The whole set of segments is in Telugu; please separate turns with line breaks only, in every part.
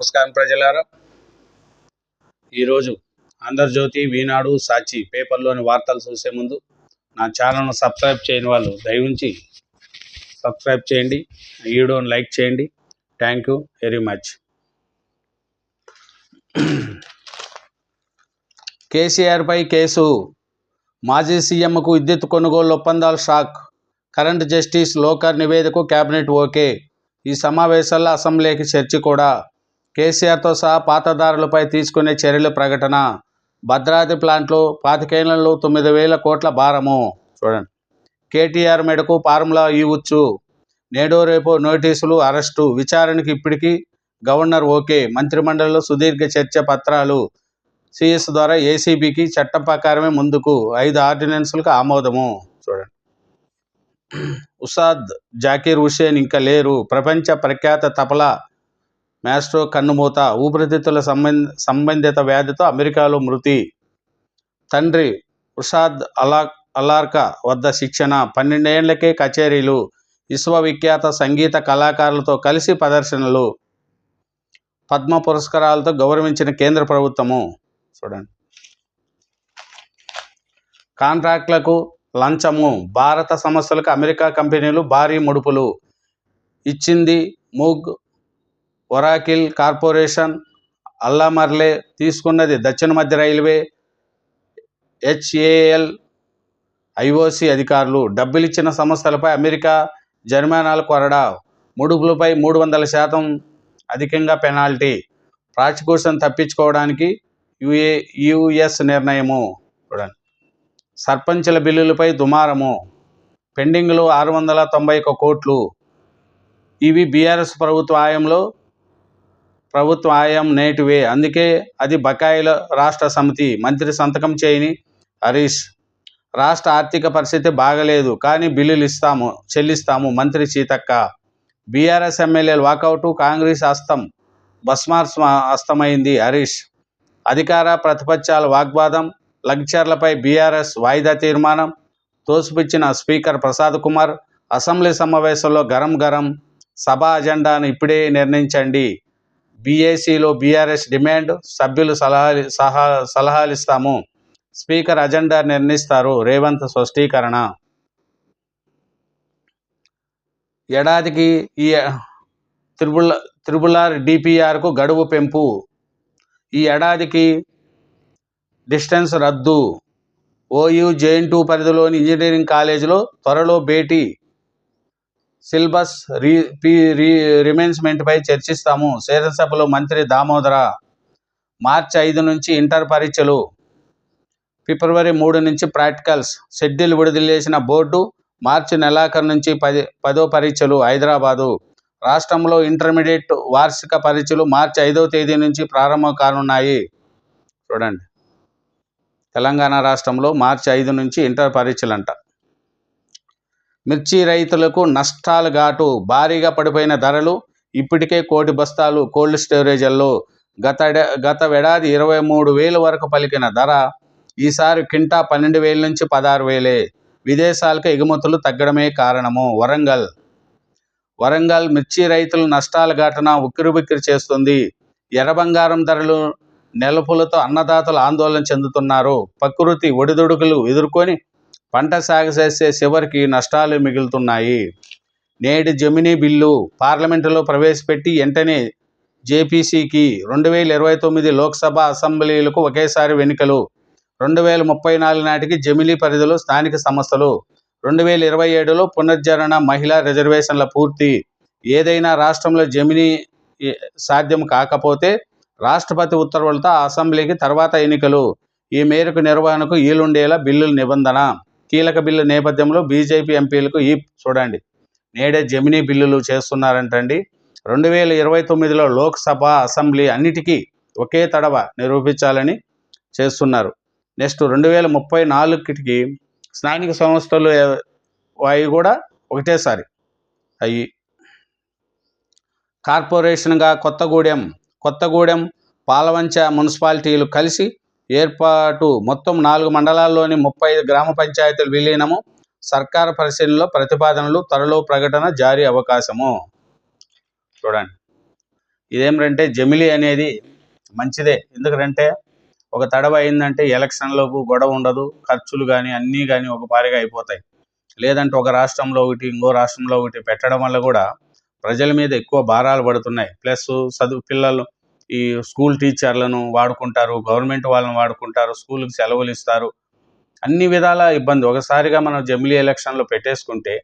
నమస్కారం ప్రజలారా. ఈరోజు ఆంధ్రజ్యోతి వీనాడు సాక్షి పేపర్లోని వార్తలు చూసే ముందు నా ఛానల్ను సబ్స్క్రైబ్ చేయని వాళ్ళు దయవుంచి సబ్స్క్రైబ్ చేయండి ఈ వీడియోని లైక్ చేయండి. Thank you very much. కేసీఆర్పై case. మాజీ సీఎంకు విద్యుత్ కొనుగోలు ఒప్పందాలు షాక్. కరెంట్ జస్టిస్ లోకర్ నివేదిక కేబినెట్ ఓకే. ఈ సమావేశాల్లో అసెంబ్లీకి చర్చ కూడా. కేసీఆర్తో సహా పాతదారులపై తీసుకునే చర్యల ప్రకటన. భద్రాద్రి ప్లాంట్లు పాతికేళ్ళలో తొమ్మిది వేల కోట్ల భారము. చూడండి. కేటీఆర్ మెడకు ఫార్ములా ఇవ్వచ్చు. నేడో రేపో నోటీసులు అరెస్టు. విచారణకు ఇప్పటికీ గవర్నర్ ఓకే. మంత్రిమండలిలో సుదీర్ఘ చర్చ పత్రాలు. సిఎస్ ద్వారా ఏసీబీకి చట్టం ప్రకారమే ముందుకు. ఐదు ఆర్డినెన్సులకు ఆమోదము. చూడండి. ఉసాద్ జాకీర్ హుసేన్ ఇంకా లేరు. ప్రపంచ ప్రఖ్యాత తపలా మాస్ట్రో కన్నుమూత ఊపిరితిత్తుల సంబంధ సంబంధిత వ్యాధితో అమెరికాలో మృతి. తండ్రి ఉషాద్ అలా అలార్కా వద్ద శిక్షణ. పన్నెండేళ్ళకే కచేరీలు. విశ్వవిఖ్యాత సంగీత కళాకారులతో కలిసి ప్రదర్శనలు. పద్మ పురస్కారాలతో గౌరవించిన కేంద్ర ప్రభుత్వము. చూడండి. కాంట్రాక్టులకు లంచము. భారత సంస్థలకు అమెరికా కంపెనీలు భారీ ముడుపులు. ఇచ్చింది మూగ్ ఒరాకిల్ కార్పొరేషన్ అల్లామర్లే తీసుకున్నది దక్షిణ మధ్య రైల్వే హెచ్ఏఎల్ ఐఓసి అధికారులు. డబ్బులిచ్చిన సంస్థలపై అమెరికా జరిమానాలు కొరడా. ముడుపులపై మూడు వందల శాతం అధికంగా పెనాల్టీ. ప్రాసిక్యూషన్ తప్పించుకోవడానికి యుఏ యుఎస్ నిర్ణయము. చూడండి. సర్పంచుల బిల్లులపై దుమారము. పెండింగ్లో ఆరు వందల తొంభై ఒక్క కోట్లు. ఇవి బీఆర్ఎస్ ప్రభుత్వ ఆయంలో ప్రభుత్వ ఆయం నేటివే. అందుకే అది బకాయిల రాష్ట్ర సమితి. మంత్రి సంతకం చేయని హరీష్. రాష్ట్ర ఆర్థిక పరిస్థితి బాగలేదు. కానీ బిల్లులు ఇస్తాము చెల్లిస్తాము మంత్రి సీతక్క. బీఆర్ఎస్ ఎమ్మెల్యేలు వాకౌట్ కాంగ్రెస్ హస్తం. బస్మార్స్ హస్తమైంది హరీష్. అధికార ప్రతిపక్షాల వాగ్వాదం లక్చర్లపై బీఆర్ఎస్ వాయిదా తీర్మానం తోసిపుచ్చిన స్పీకర్ ప్రసాద్ కుమార్. అసెంబ్లీ సమావేశంలో గరం గరం సభ అజెండాను ఇప్పుడే నిర్ణయించండి. బీఏసీలో బీఆర్ఎస్ డిమాండ్ సభ్యులు సలహాలు సహా సలహాలు ఇస్తాము స్పీకర్ అజెండా నిర్ణయిస్తారు. రేవంత్ స్పష్టీకరణ. ఏడాదికి ఈ త్రిబుల్ త్రిబులార్ డిపిఆర్కు గడువు పెంపు. ఈ ఏడాదికి డిస్టెన్స్ రద్దు. ఓయూ జేఎన్ టూ పరిధిలోని ఇంజనీరింగ్ కాలేజీలో త్వరలో భేటీ. సిలబస్ రీ పీ రీ రిమెన్స్మెంట్పై చర్చిస్తాము. శాసనసభలో మంత్రి దామోదర మార్చి ఐదు నుంచి ఇంటర్ పరీక్షలు ఫిబ్రవరి మూడు నుంచి ప్రాక్టికల్స్ షెడ్యూల్ విడుదల చేసిన బోర్డు మార్చి నెలాఖరు నుంచి పది పదో పరీక్షలు హైదరాబాదు. రాష్ట్రంలో ఇంటర్మీడియట్ వార్షిక పరీక్షలు మార్చి ఐదవ తేదీ నుంచి ప్రారంభం కానున్నాయి. చూడండి. తెలంగాణ రాష్ట్రంలో మార్చి ఐదు నుంచి ఇంటర్ పరీక్షలంట. మిర్చి రైతులకు నష్టాలు ఘాటు. భారీగా పడిపోయిన ధరలు ఇప్పటికే కోటి బస్తాలు కోల్డ్ స్టోరేజీల్లో. గత గత ఏడాది ఇరవై మూడు వేల వరకు పలికిన ధర ఈసారి కింటా పన్నెండు వేల నుంచి పదహారు వేలే. విదేశాలకు ఎగుమతులు తగ్గడమే కారణము. వరంగల్. వరంగల్ మిర్చి రైతులు నష్టాల ఘటన ఉక్కిరిబిక్కిరి చేస్తుంది. ఎర్ర బంగారం ధరలు నెలపులతో అన్నదాతలు ఆందోళన చెందుతున్నారు. ప్రకృతి ఒడిదుడుకులు ఎదుర్కొని పంట సాగు చేసే చివరికి నష్టాలు మిగులుతున్నాయి. నేటి జమినీ బిల్లు పార్లమెంటులో ప్రవేశపెట్టి వెంటనే జేపీసీకి రెండు వేల ఇరవై తొమ్మిది లోక్సభ అసెంబ్లీలకు ఒకేసారి ఎన్నికలు రెండు వేల ముప్పై నాలుగు నాటికి జమిలీ పరిధిలో స్థానిక సంస్థలు. రెండు వేల ఇరవై ఏడులో పునర్జరణ మహిళా రిజర్వేషన్ల పూర్తి. ఏదైనా రాష్ట్రంలో జమినీ సాధ్యం కాకపోతే రాష్ట్రపతి ఉత్తర్వులతో అసెంబ్లీకి తర్వాత ఎన్నికలు. ఈ మేరకు నిర్వహణకు ఈలుండేలా బిల్లుల నిబంధన. కీలక బిల్లు నేపథ్యంలో బీజేపీ ఎంపీలకు ఈ చూడండి నేడే జమినీ బిల్లులు చేస్తున్నారంటండి. రెండు వేల ఇరవై తొమ్మిదిలో లోక్సభ అసెంబ్లీ అన్నిటికీ ఒకే తడవ నిరూపించాలని చేస్తున్నారు. నెక్స్ట్ రెండు వేల ముప్పై నాలుగుకి స్థానిక సంస్థలు అవి కూడా ఒకటేసారి. అయ్యి కార్పొరేషన్గా కొత్తగూడెం కొత్తగూడెం పాలవంచ మున్సిపాలిటీలు కలిసి ఏర్పాటు మొత్తం నాలుగు మండలాల్లోని ముప్పై గ్రామ పంచాయతీల విలీనము సర్కార్ పరిశీలనలో ప్రతిపాదనలు త్వరలో ప్రకటన జారీ అవకాశము. చూడండి. ఇదేమిటంటే జమిలి అనేది మంచిదే. ఎందుకంటే ఒక తడవ అయిందంటే ఎలక్షన్లకు గొడవ ఉండదు ఖర్చులు కానీ అన్నీ కానీ ఒక పారిగా అయిపోతాయి. లేదంటే ఒక రాష్ట్రంలో ఒకటి ఇంకో రాష్ట్రంలో ఒకటి పెట్టడం వల్ల కూడా ప్రజల మీద ఎక్కువ భారాలు పడుతున్నాయి. ప్లస్ చదువు పిల్లలు ఈ స్కూల్ టీచర్లను వాడుకుంటారు గవర్నమెంట్ వాళ్ళని వాడుకుంటారు స్కూల్కి సెలవులు ఇస్తారు. అన్ని విధాల ఇబ్బంది. ఒకసారిగా మనం జమిలీ ఎలక్షన్లో పెట్టేసుకుంటే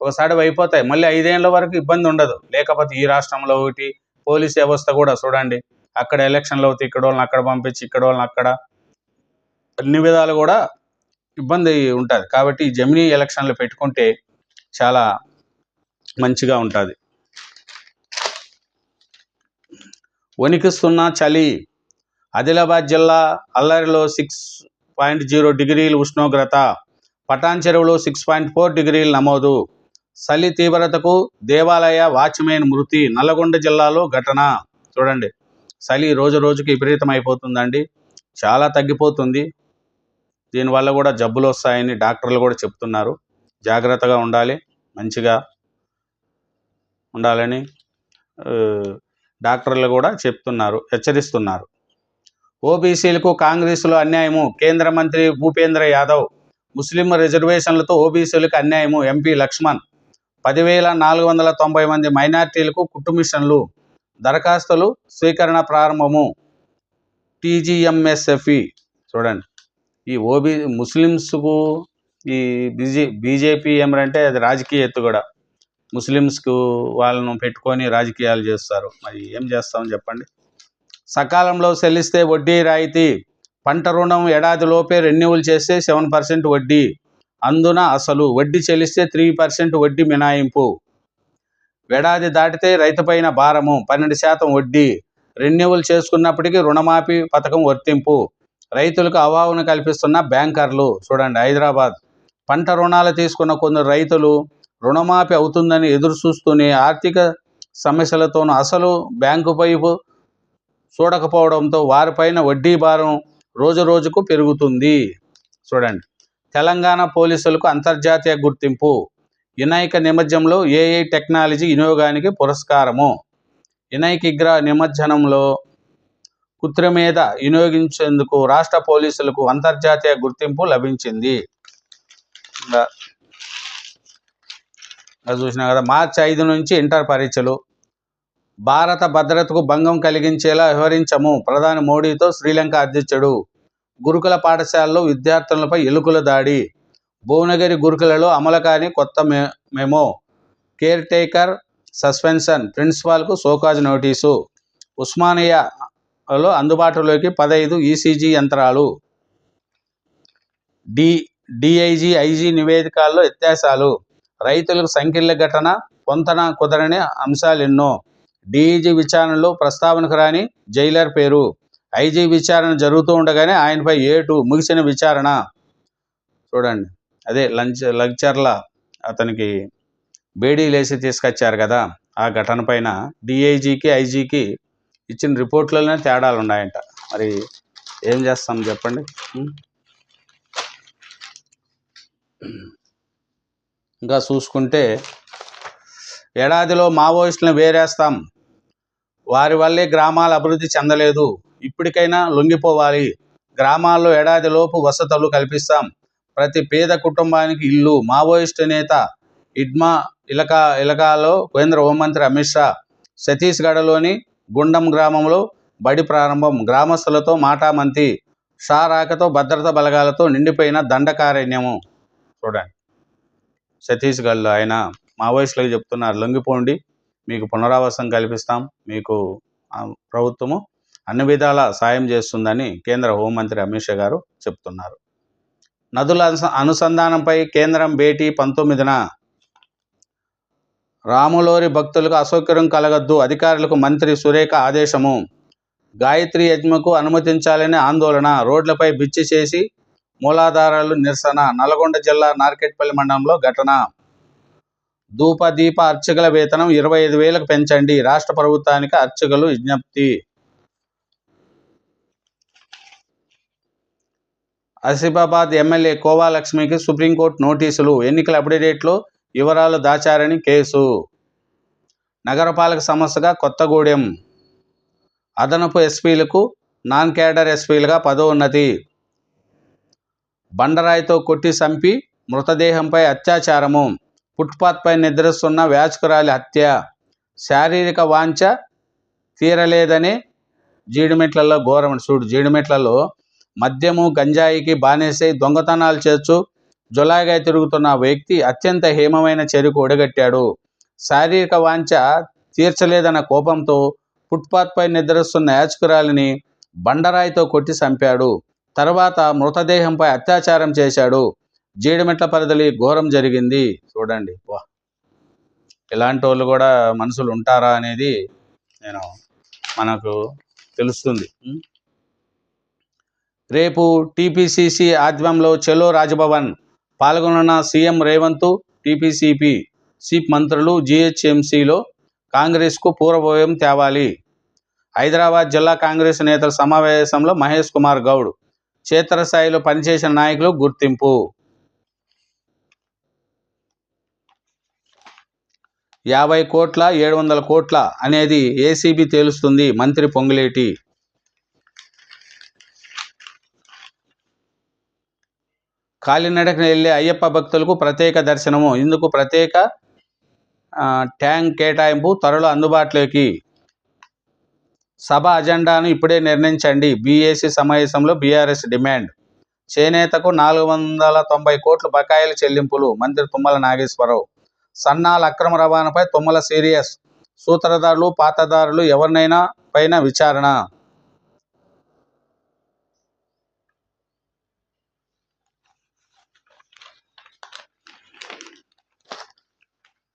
ఒకసారి అయిపోతాయి. మళ్ళీ ఐదేళ్ళ వరకు ఇబ్బంది ఉండదు. లేకపోతే ఈ రాష్ట్రంలో ఒకటి పోలీస్ వ్యవస్థ కూడా చూడండి. అక్కడ ఎలక్షన్లు అవుతాయి ఇక్కడ వాళ్ళని అక్కడ పంపించి ఇక్కడ వాళ్ళని అక్కడ అన్ని విధాలు కూడా ఇబ్బంది ఉంటుంది. కాబట్టి జమినీ ఎలక్షన్లు పెట్టుకుంటే చాలా మంచిగా ఉంటుంది. వణికిస్తున్న చలి. ఆదిలాబాద్ జిల్లా అల్లరిలో సిక్స్ పాయింట్ జీరో డిగ్రీలు ఉష్ణోగ్రత పటాన్ చెరువులో సిక్స్ పాయింట్ ఫోర్ డిగ్రీలు నమోదు. చలి తీవ్రతకు దేవాలయ వాచ్మెన్ మృతి నల్లగొండ జిల్లాలో ఘటన. చూడండి చలి రోజు రోజుకి విపరీతం అయిపోతుందండి చాలా తగ్గిపోతుంది. దీనివల్ల కూడా జబ్బులు వస్తాయని డాక్టర్లు కూడా చెప్తున్నారు. జాగ్రత్తగా ఉండాలి మంచిగా ఉండాలని డాక్టర్లు కూడా చెప్తున్నారు హెచ్చరిస్తున్నారు. ఓబీసీలకు కాంగ్రెస్లో అన్యాయము కేంద్ర మంత్రి భూపేంద్ర యాదవ్ ముస్లిం రిజర్వేషన్లతో ఓబీసీలకు అన్యాయము ఎంపీ లక్ష్మణ్ పదివేల నాలుగు వందల తొంభై మంది మైనార్టీలకు కుటుంబిషన్లు దరఖాస్తులు స్వీకరణ ప్రారంభము. టీజీఎంఎస్ఎఫ్ఈ చూడండి. ఈ ఓబీ ముస్లిమ్స్కు ఈ బీజే బీజేపీ ఏమంటే అది రాజకీయ ఎత్తుగడ ముస్లిమ్స్కు వాళ్ళను పెట్టుకొని రాజకీయాలు చేస్తారు. మరి ఏం చేస్తాం చెప్పండి? సకాలంలో చెల్లిస్తే వడ్డీ రాయితీ పంట రుణం ఏడాది లోపే రెన్యువల్ చేస్తే సెవెన్ పర్సెంట్ వడ్డీ. అందున అసలు వడ్డీ చెల్లిస్తే త్రీ పర్సెంట్ వడ్డీ మినాయింపు. ఏడాది దాటితే రైతుపైన భారము పన్నెండు శాతం వడ్డీ. రెన్యువల్ చేసుకున్నప్పటికీ రుణమాఫీ పథకం వర్తింపు. రైతులకు అవావును కల్పిస్తున్న బ్యాంకర్లు చూడండి హైదరాబాద్. పంట రుణాలు తీసుకున్న కొందరు రైతులు రుణమాఫీ అవుతుందని ఎదురు చూస్తూనే ఆర్థిక సమస్యలతోనూ అసలు బ్యాంకు వైపు చూడకపోవడంతో వారిపైన వడ్డీ భారం రోజు రోజుకు పెరుగుతుంది. చూడండి. తెలంగాణ పోలీసులకు అంతర్జాతీయ గుర్తింపు. వినాయక నిమజ్జనంలో ఏఐ టెక్నాలజీ వినియోగానికి పురస్కారము. వినాయక విగ్రహ నిమజ్జనంలో కృత్రిమేధ వినియోగించేందుకు రాష్ట్ర పోలీసులకు అంతర్జాతీయ గుర్తింపు లభించింది. అది చూసినా కదా మార్చి ఐదు నుంచి ఇంటర్ పరీక్షలు. భారత భద్రతకు భంగం కలిగించేలా వ్యవహరించము ప్రధాని మోడీతో శ్రీలంక అధ్యక్షుడు. గురుకుల పాఠశాలలో విద్యార్థులపై ఎలుకల దాడి. భువనగిరి గురుకులలో అమలు కాని కొత్త మె మెమో. కేర్ టేకర్ సస్పెన్షన్ ప్రిన్సిపాల్కు సోకాజ్ నోటీసు. ఉస్మానియాలో అందుబాటులోకి పదహైదు ఈసీజీ యంత్రాలు. డి డిఐజీ ఐజీ నివేదికల్లో వ్యత్యాసాలు. రైతులకు సంఖ్యల ఘటన పొంతన కుదరని అంశాలు ఎన్నో. డీఈజీ విచారణలో ప్రస్తావనకు రాని జైలర్ పేరు. ఐజీ విచారణ జరుగుతూ ఉండగానే ఆయనపై ఏటు ముగిసిన విచారణ. చూడండి. అదే లంచ్ లగ్చర్ల అతనికి బేడీ లేసి తీసుకొచ్చారు కదా. ఆ ఘటన పైన డిఐజీకి ఐజీకి ఇచ్చిన రిపోర్ట్లలోనే తేడాలు ఉన్నాయంట. మరి ఏం చేస్తాం చెప్పండి? ఇంకా చూసుకుంటే ఏడాదిలో మావోయిస్టులను వేరేస్తాం. వారి వల్లే గ్రామాలు అభివృద్ధి చెందలేదు. ఇప్పటికైనా లొంగిపోవాలి. గ్రామాల్లో ఏడాదిలోపు వసతులు కల్పిస్తాం. ప్రతి పేద కుటుంబానికి ఇల్లు. మావోయిస్టు నేత ఇడ్మా ఇలక ఇలకాలో కేంద్ర హోంమంత్రి అమిత్ షా ఛత్తీస్గఢ్లోని గుండం గ్రామంలో బడి ప్రారంభం. గ్రామస్తులతో మాటామంతి. షా రాకతో భద్రతా బలగాలతో నిండిపోయిన దండకారణ్యము. చూడండి. ఛత్తీస్గఢ్లో ఆయన మావోయిస్టులకు చెప్తున్నారు లొంగిపోండి మీకు పునరావాసం కల్పిస్తాం మీకు ప్రభుత్వము అన్ని విధాల సాయం చేస్తుందని కేంద్ర హోంమంత్రి అమిత్ షా గారు చెప్తున్నారు. నదుల అనుసంధానంపై కేంద్రం భేటీ పంతొమ్మిదిన రాములోరి భక్తులకు అసౌకర్యం కలగద్దు అధికారులకు మంత్రి సురేఖ ఆదేశము గాయత్రి యజ్మకు అనుమతించాలని ఆందోళన రోడ్లపై బిచ్చి చేసి మూలాధారాలు నిరసన. నల్గొండ జిల్లా నార్కెట్పల్లి మండలంలో ఘటన. ధూప దీప అర్చకుల వేతనం ఇరవై ఐదు వేలకు పెంచండి. రాష్ట్ర ప్రభుత్వానికి అర్చకులు విజ్ఞప్తి. ఆసిఫాబాద్ ఎమ్మెల్యే కోవా లక్ష్మికి సుప్రీంకోర్టు నోటీసులు. ఎన్నికల అప్డేట్లో వివరాలు దాచారని కేసు. నగరపాలక సంస్థగా కొత్తగూడెం. అదనపు ఎస్పీలకు నాన్ క్యాడర్ ఎస్పీలుగా పదోన్నతి. బండరాయితో కొట్టి చంపి మృతదేహంపై అత్యాచారము. ఫుట్పాత్పై నిద్రిస్తున్న వ్యాచకురాలి హత్య. శారీరక వాంఛ తీరలేదని జీడిమెట్లలో ఘోరం. చూడు జీడిమెట్లలో మద్యము గంజాయికి బానేసై దొంగతనాలు చేర్చు జులాగా తిరుగుతున్న వ్యక్తి అత్యంత హేమమైన చెరుకు ఒడగట్టాడు. శారీరక వాంఛ తీర్చలేదన్న కోపంతో ఫుట్పాత్పై నిద్రిస్తున్న యాచకురాలిని బండరాయితో కొట్టి చంపాడు. తర్వాత మృతదేహంపై అత్యాచారం చేశాడు. జీడిమెట్ల పరిధిలో ఘోరం జరిగింది. చూడండి. వా. ఇలాంటి వాళ్ళు కూడా మనుషులు ఉంటారా అనేది నేను మనకు తెలుస్తుంది. రేపు టీపీసీసీ ఆధ్వర్యంలో చెలో రాజభవన్ పాల్గొన్న సీఎం రేవంత్ టీపీసీపీ చీఫ్ మంత్రులు జీహెచ్ఎంసీలో కాంగ్రెస్కు పూర్వభయం తేవాలి. హైదరాబాద్ జిల్లా కాంగ్రెస్ నేతల సమావేశంలో మహేష్ కుమార్ గౌడ్ క్షేత్రస్థాయిలో పనిచేసిన నాయకులు గుర్తింపు. యాభై కోట్ల ఏడు వందల కోట్ల అనేది ఏసీబీ తేలుస్తుంది మంత్రి పొంగులేటి. కాలినడకన వెళ్ళే అయ్యప్ప భక్తులకు ప్రత్యేక దర్శనము. ఇందుకు ప్రత్యేక ట్యాంక్ కేటాయింపు త్వరలో అందుబాటులోకి. సభ అజెండాను ఇప్పుడే నిర్ణయించండి. బీఏసీ సమావేశంలో బీఆర్ఎస్ డిమాండ్. చేనేతకు నాలుగు వందల తొంభై కోట్లు బకాయిల చెల్లింపులు. మంత్రి తుమ్మల నాగేశ్వరరావు. సన్నాల అక్రమ రవాణాపై తుమ్మల సీరియస్. సూత్రధారులు పాతదారులు ఎవరినైనా పైన విచారణ.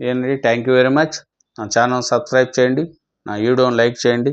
ఏంటి? Thank you very much. నా ఛానల్ సబ్స్క్రైబ్ చేయండి. నా వీడియోని లైక్ చేయండి.